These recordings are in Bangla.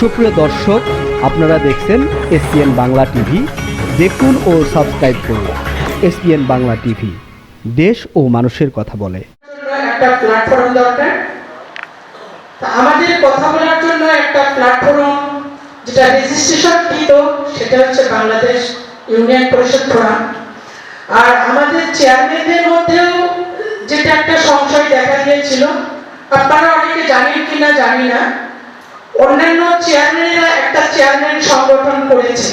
সুপ্রিয় দর্শক, আপনারা দেখছেন এসপিএন বাংলা টিভি। দেখুন ও সাবস্ক্রাইব করুন এসপিএন বাংলা টিভি। দেশ ও মানুষের কথা বলে। একটা প্ল্যাটফর্ম দরকার। আমাদের কথা বলার জন্য একটা প্ল্যাটফর্ম যেটা রেজিস্ট্রেশন কৃত সেটা হচ্ছে বাংলাদেশ ইউনিয়ন পরিষদ ফোরাম আর আমাদের চেয়ারম্যানদের মধ্যেও যেটা একটা সংশয় দেখা গিয়েছিল আপনারা অনেকে জানেন কিনা জানি না। অন্যান্য চেয়ারম্যানেরা একটা চেয়ারম্যান সংগঠন করেছে,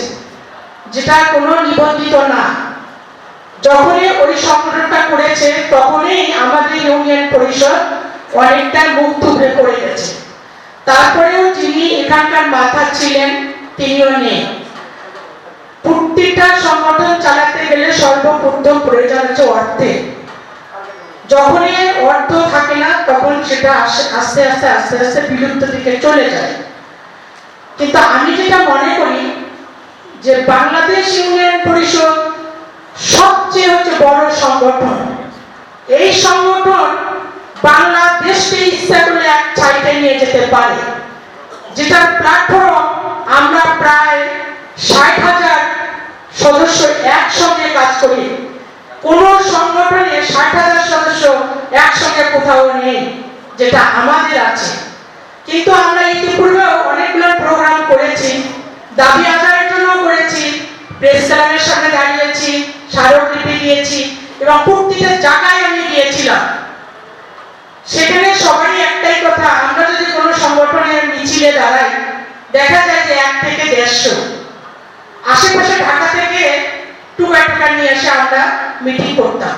যেটা কোনো নিবন্ধিত না। যখনই ওই সংগঠনটা করেছে, তখনই আমাদের ইউনিয়ন পরিষদ অনেকটা মুখ থুবড়ে পড়ে গেছে। তারপরেও যিনি এখানকার মাথা ছিলেন, তিনিও নেই। প্রত্যেকটা সংগঠন চালাতে গেলে সর্বপ্রথম প্রয়োজন হচ্ছে অর্থে যখনই অর্থ থাকে না, তখন সেটা আস্তে আস্তে আস্তে আস্তে বিলুপ্ত দিকে চলে যায়। কিন্তু আমি যেটা মনে করি, যে বাংলাদেশ ইউনিয়ন পরিষদ সবচেয়ে হচ্ছে বড় সংগঠন। এই সংগঠন বাংলাদেশকে ইচ্ছা করলে এক ছাইটে নিয়ে যেতে পারে। যেটার প্ল্যাটফর্ম আমরা প্রায় ষাট হাজার সদস্য একসঙ্গে কাজ করি। কোন সংগঠনে ষাট হাজার সদস্য একসঙ্গে কোথাও নেই। যেটা আমাদের আছে। কিন্তু আমরা ইতিপূর্বেও অনেকগুলো প্রোগ্রাম করেছি, দাবি আদায়ের জন্য করেছি প্রেস ক্লাবের সামনে দাঁড়িয়েছি, স্মারকলিপি দিয়েছি এবং প্রতিটা জায়গায় আমি গিয়েছিলাম। সেখানে সবারই একটাই কথা, আমরা যদি কোনো সংগঠনের মিছিলে দাঁড়াই, দেখা যায় যে এক থেকে দেড়শো। আশেপাশে ঢাকা থেকে টুকা টুকা নিয়ে এসে আমরা মিটিং করতাম।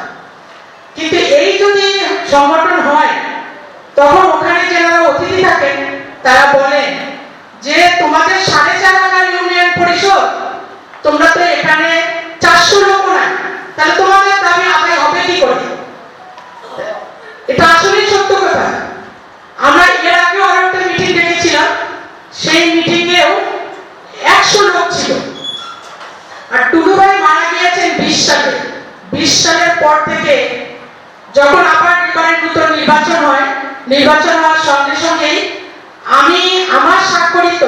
কিন্তু এই যদি সংগঠন তখন ওখানে যারা অতিথি থাকেন, তারা বলেন যে, তোমাদের সাড়ে চার হাজার ইউনিয়ন পরিষদ, তোমরা তো এখানে চারশো লোক নাই তাহলে তোমাদের দাবি আদায় হবে কি করে? এটা আসলেই সত্য কথা। আমরা এর আগেও আরও একটা মিটিং ডেকেছিলাম সেই মিটিংয়েও একশো লোক ছিল। আর টুলু ভাই মারা গিয়েছেন বিশ সালে। বিশ সালের পর থেকে যখন আবার হয় নির্বাচন হওয়ার সঙ্গে সঙ্গেই আমি আমার স্বাক্ষরিত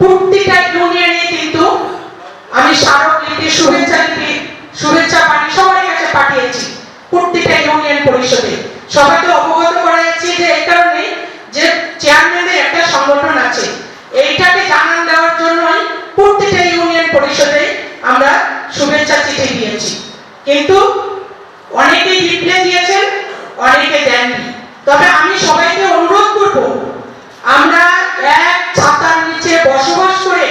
প্রত্যেকটা ইউনিয়নে কিন্তু আমি স্মারকলিপি শুভেচ্ছা লিপি শুভেচ্ছা পানি সবার কাছে পাঠিয়েছি প্রত্যেকটা ইউনিয়ন পরিষদে সবাইকে অবগত করাচ্ছি যে এই কারণে যে চেয়ারম্যানের একটা সংগঠন আছে এইটাকে জানান দেওয়ার জন্যই প্রত্যেকটা ইউনিয়ন পরিষদে আমরা শুভেচ্ছা চিঠি দিয়েছি কিন্তু অনেকেই রিপ্লাই দিয়েছেন অনেকে দেননি তবে আমি সবাইকে অনুরোধ করব আমরা এক ছাতার নিচে বসবাস করে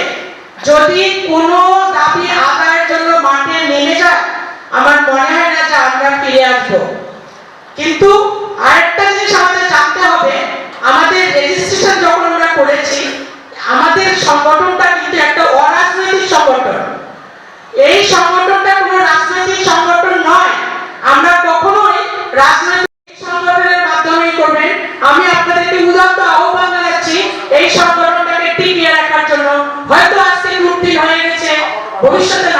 যদি কোনো দাবি আদায়ের জন্য মাঠে নেমে যায়, আমার মনে হয় না যে আমরা ফিরে আসব। কিন্তু আরেকটা জিনিস আমাদের জানতে হবে, আমাদের রেজিস্ট্রেশন যখন আমরা করেছি, আমাদের সংগঠনটা কিন্তু একটা অরাজনৈতিক সংগঠন। এই সংগঠনটা কোনো রাজনৈতিক সংগঠন নয়। আমরা কখনোই রাজনৈতিক সংগঠনের মাধ্যমেই করবেন। আমি আপনাদেরকে উদাত্ত আহ্বান জানাচ্ছি, এই সংগঠন Quando chega